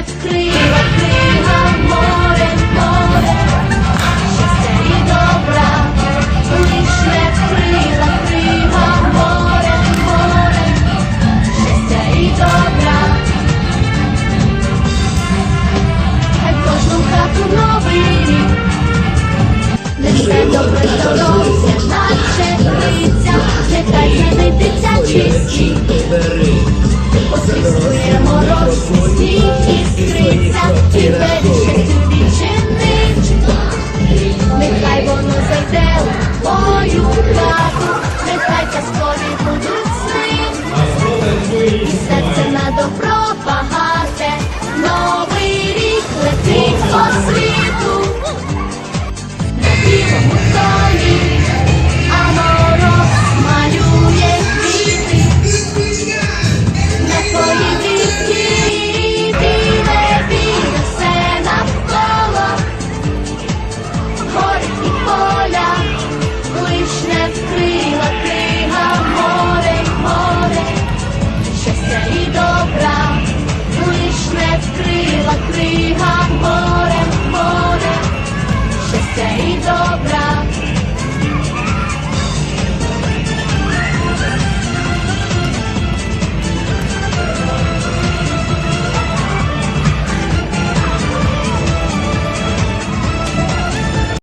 лиш не вкрила море, море, щастя і добра, лиш не вкрила крига море, море, щастя і добра. Хай кожну новий рік. Несе добре здоров'я, наче птиця, нехай. Мороз, сніг será.